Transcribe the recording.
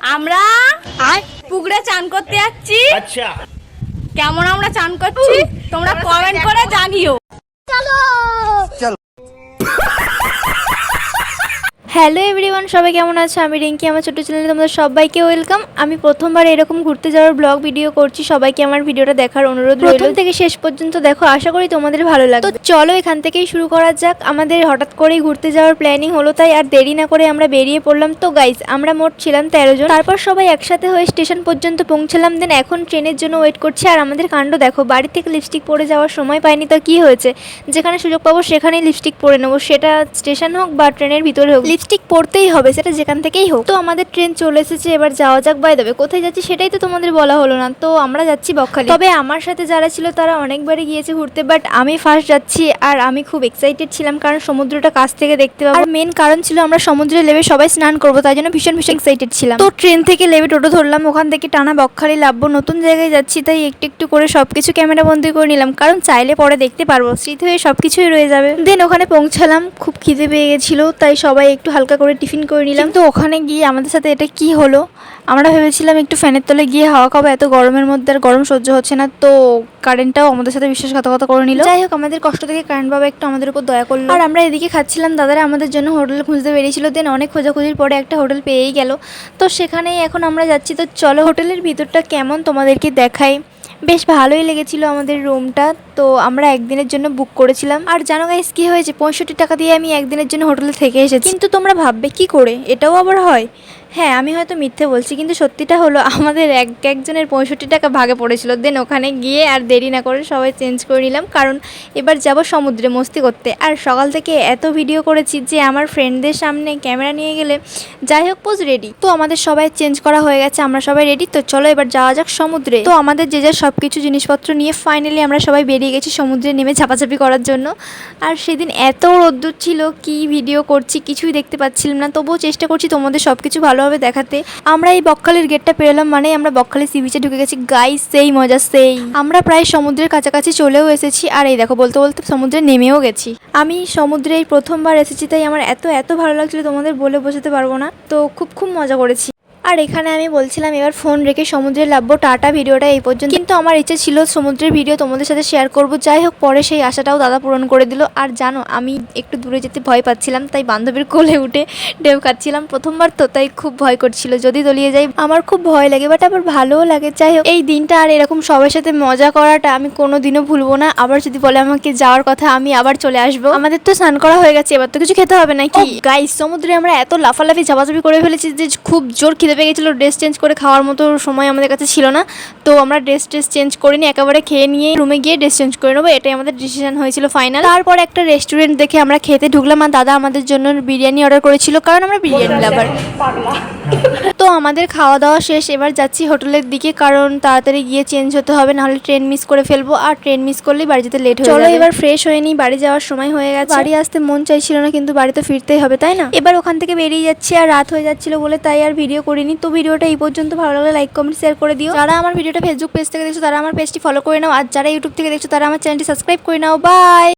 আমরা পুকুরে চান করতে যাচ্ছি। আচ্ছা। কেমন আমরা চান করছি? তোমরা কমেন্ট করে জানিও। হ্যালো এভরিওয়ান সবাই কেমন আছো? আমি রিঙ্কি আমার ছোটো চ্যানেলে তোমাদের সবাইকে ওয়েলকাম। আমি প্রথমবার এরকম ঘুরতে যাওয়ার ব্লগ ভিডিও করছি সবাইকে আমার ভিডিওটা দেখার অনুরোধ প্রথম থেকে শেষ পর্যন্ত দেখো আশা করি তোমাদের ভালো লাগবে। তো চলো এখান থেকেই শুরু করা যাক। আমাদের হঠাৎ করেই ঘুরতে যাওয়ার প্ল্যানিং হলো তাই আর দেরি না করে আমরা বেরিয়ে পড়লাম। তো গাইজ আমরা মোট ছিলাম তেরো জন। তারপর সবাই একসাথে হয়ে স্টেশন পর্যন্ত পৌঁছলাম। দেন এখন ট্রেনের জন্য ওয়েট করছি। আর আমাদের কাণ্ড দেখো বাড়ি থেকে লিপস্টিক পরে যাওয়ার সময় পাইনি তো কি হয়েছে? যেখানে সুযোগ পাবো সেখানেই লিপস্টিক পরে নেব। সেটা স্টেশন হোক বা ট্রেনের ভিতরে হোক। লিপস্টিক পরতেই হবে, সেটা যেখান থেকেই হোক। তো আমাদের ট্রেন চলে এসেছে, এবার যাওয়া যাক বাই দেবে কোথায় যাচ্ছি সেটাই তো তোমাদের বলা হলো না। তো আমরা যাচ্ছি বকখালি। তবে আমার সাথে যারা ছিল, তারা অনেকবারই গিয়েছে ঘুরতে বাট আমি ফার্স্ট যাচ্ছি, আর আমি খুব এক্সাইটেড ছিলাম, কারণ সমুদ্রটা কাছ থেকে দেখতে পাবো। আর মেন কারণ ছিল, আমরা সমুদ্রে লেবে সবাই স্নান করব, তাই জন্য ভীষণ ভীষণ এক্সাইটেড ছিলাম। তো ট্রেন থেকে লেবে টোটো ধরলাম, ওখান থেকে টানা বকখালি লাভবো, নতুন জায়গায় যাচ্ছি, তাই একটু একটু করে সবকিছু ক্যামেরা বন্দি করে নিলাম। কারণ চাইলে পরে দেখতে পারব, স্মৃতি হয়ে সবকিছুই রয়ে যাবে। দেন ওখানে পৌঁছালাম, খুব খিদে পেয়ে গেছিল, তাই সবাই একটু হালকা করে টিফিন করে নিলাম। তো ওখানে গিয়ে আমাদের সাথে এটা কি হলো? আমরা ভেবেছিলাম একটু ফ্যানের তলে গিয়ে হাওয়া খাব এত গরমের মধ্যে আর গরম সহ্য হচ্ছে না তো কারেন্টটাও আমাদের সাথে বিশ্বাসঘাতকতা করে নিল। যাই হোক আমাদের কষ্ট থেকে কারেন্ট বাবা একটু আমাদের উপর দয়া করল। আর আমরা এদিকে খাচ্ছিলাম দাদারা আমাদের জন্য হোটেল খুঁজতে বেরিয়েছিল দেন অনেক খোঁজাখুঁজির পরে একটা হোটেল পেয়েই গেল। তো সেখানেই এখন আমরা যাচ্ছি তো চলো হোটেলের ভিতরটা কেমন তোমাদেরকে দেখাই। বেশ ভালোই লেগেছিল আমাদের রুমটা। তো আমরা একদিনের জন্য বুক করেছিলাম। আর জানো গাইস কি হয়েছে? পঁয়ষট্টি টাকা দিয়ে আমি একদিনের জন্য হোটেলে থেকে এসেছি। কিন্তু তোমরা ভাববে, কি করে? এটাও আবার হয়। হ্যাঁ আমি হয়তো মিথ্যে বলছি, কিন্তু সত্যিটা হলো আমাদের এক, একজনের পঁয়ষট্টি টাকা ভাগে পড়েছিল। দেন ওখানে গিয়ে আর দেরি না করে সবাই চেঞ্জ করে নিলাম। কারণ এবার যাব সমুদ্রে মস্তি করতে। আর সকাল থেকে এত ভিডিও করেছি যে আমার ফ্রেন্ডদের সামনে ক্যামেরা নিয়ে গেলে যাই হোক পোজ রেডি তো আমাদের সবাই চেঞ্জ করা হয়ে গেছে, আমরা সবাই রেডি তো চলো এবার যাওয়া যাক সমুদ্রে। তো আমাদের যে যার সব কিছু জিনিসপত্র নিয়ে ফাইনালি আমরা সবাই বেরিয়ে গেছি সমুদ্রে নেমে ঝাপাঝাপি করার জন্য। আর সেদিন এত রোদ্দুর ছিল, কি ভিডিও করছি কিছুই দেখতে পাচ্ছিলাম না। তবুও চেষ্টা করছি তোমাদের সব কিছু ভালোভাবে দেখাতে আমরা এই বকখালির গেটটা পেরোলাম মানে আমরা বকখালি সি বিচে ঢুকে গেছি। গাই সেই মজা, সেই। আমরা প্রায় সমুদ্রের কাছাকাছি চলেও এসেছি আর এই দেখো, বলতে বলতে সমুদ্রে নেমেও গেছি। আমি সমুদ্রে এই প্রথমবার এসেছি, তাই আমার এত এত ভালো লাগছিল তোমাদের বলে বোঝাতে পারব না। তো খুব খুব মজা করেছি। আর এখানে আমি বলছিলাম এবার ফোন রেখে সমুদ্রে লাভবো টাটা ভিডিওটা এই পর্যন্ত। কিন্তু আমার ইচ্ছে ছিল সমুদ্রের ভিডিও তোমাদের সাথে শেয়ার করব। যাই হোক পরে সেই আশাটাও দাদা পূরণ করে দিল। আর জানো আমি একটু দূরে যেতে ভয় পাচ্ছিলাম তাই বান্ধবীর কোলে উঠে ঢেউ খাচ্ছিলাম প্রথমবার তো তাই খুব ভয় করছিল। যদি দলিয়ে যাই আমার খুব ভয় লাগে বাট আবার ভালোও লাগে। যাই হোক এই দিনটা আর এরকম সবার সাথে মজা করাটা আমি কোনো দিনও ভুলবো না। আবার যদি বলে আমাকে যাওয়ার কথা আমি আবার চলে আসব। আমাদের তো স্নান করা হয়ে গেছে এবার তো কিছু খেতে হবে নাকি? গাই সমুদ্রে আমরা এত লাফালাফি ঝাপাঝাপি করে ফেলেছি যে খুব জোর খিদে পেয়ে গেছিল ড্রেস চেঞ্জ করে খাওয়ার মতো সময় আমাদের কাছে ছিল না। তো আমরা ড্রেস ট্রেস চেঞ্জ করিনি একেবারে খেয়ে নিয়ে রুমে গিয়ে ড্রেস চেঞ্জ করে নেব এটাই আমাদের ডিসিশন হয়েছিল ফাইনাল তারপর একটা রেস্টুরেন্ট দেখে আমরা খেতে ঢুকলাম আর দাদা আমাদের জন্য বিরিয়ানি অর্ডার করেছিল কারণ আমরা বিরিয়ানি লাভার তো আমাদের খাওয়া দাওয়া শেষ এবার যাচ্ছি হোটেলের দিকে কারণ তাড়াতাড়ি গিয়ে চেঞ্জ হতে হবে নাহলে ট্রেন মিস করে ফেলব আর ট্রেন মিস করলেই বাড়ি যেতে লেট হয়ে চলো এবার ফ্রেশ হয়ে নিই বাড়ি যাওয়ার সময় হয়ে গেছে। বাড়ি আসতে মন চাইছিল না কিন্তু বাড়িতে ফিরতেই হবে তাই না? এবার ওখান থেকে বেরিয়ে যাচ্ছি আর রাত হয়ে যাচ্ছিল বলে তাই আর ভিডিও করিনি। তো ভিডিওটা এই পর্যন্ত। ভালো লাগলে লাইক কমেন্ট শেয়ার করে দিও। যারা আমার ভিডিওটা ফেসবুক পেজ থেকে দেখছ, তারা আমার পেজটি ফলো করে নাও। আর যারা ইউটিউব থেকে দেখছ, তারা আমার চ্যানেলটি সাবস্ক্রাইব করে নাও। বাই